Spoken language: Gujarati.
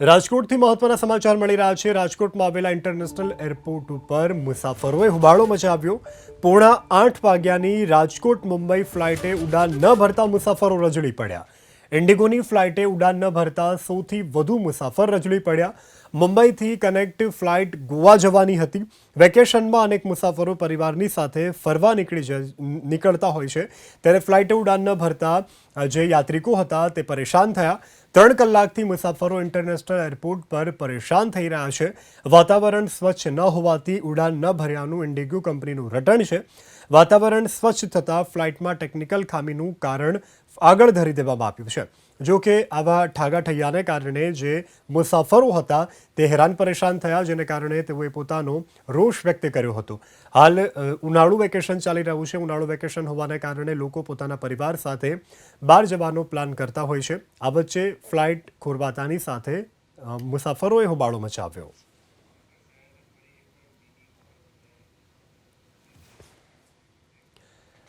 રાજકોટથી મહત્વના સમાચાર મળી રહ્યા છે. રાજકોટમાં આવેલા ઇન્ટરનેશનલ એરપોર્ટ ઉપર મુસાફરોએ હુબાળો મચાવ્યો. પોણા આઠ વાગ્યાની રાજકોટ મુંબઈ ફ્લાઇટે ઉડાન ન ભરતા મુસાફરો રજળી પડ્યા. ઇન્ડિગોની ફ્લાઇટે ઉડાન ન ભરતા સૌથી વધુ મુસાફર રજળી પડ્યા. મુંબઈથી કનેક્ટ ફ્લાઇટ ગોવા જવાની હતી. વેકેશનમાં અનેક મુસાફરો પરિવારની સાથે ફરવા નીકળી નીકળતા હોય છે. ત્યારે ફ્લાઇટે ઉડાન ન ભરતા જે યાત્રિકો હતા તે પરેશાન થયા. ત્રણ કલાકથી મુસાફરો ઇન્ટરનેશનલ એરપોર્ટ પર પરેશાન થઈ રહ્યા છે. વાતાવરણ સ્વચ્છ ન હોવાથી ઉડાન ન ભર્યાનું ઇન્ડિગો કંપનીનું રટણ છે. વાતાવરણ સ્વચ્છ થતાં ફ્લાઇટમાં ટેકનિકલ ખામીનું કારણ આગળ ધરી દેવામાં આવ્યું છે. જો કે આવા ઠાગાઠૈયાને કારણે જે મુસાફરો હતા તે હેરાન પરેશાન થયા, જેને કારણે તેઓએ પોતાનો રોષ વ્યક્ત કર્યો હતો. હાલ ઉનાળુ વેકેશન ચાલી રહ્યું છે. ઉનાળુ વેકેશન હોવાને કારણે લોકો પોતાના પરિવાર સાથે બહાર જવાનો પ્લાન કરતા હોય છે. આ વચ્ચે ફ્લાઇટ ખોરવાતાની સાથે મુસાફરોએ હોબાળો મચાવ્યો.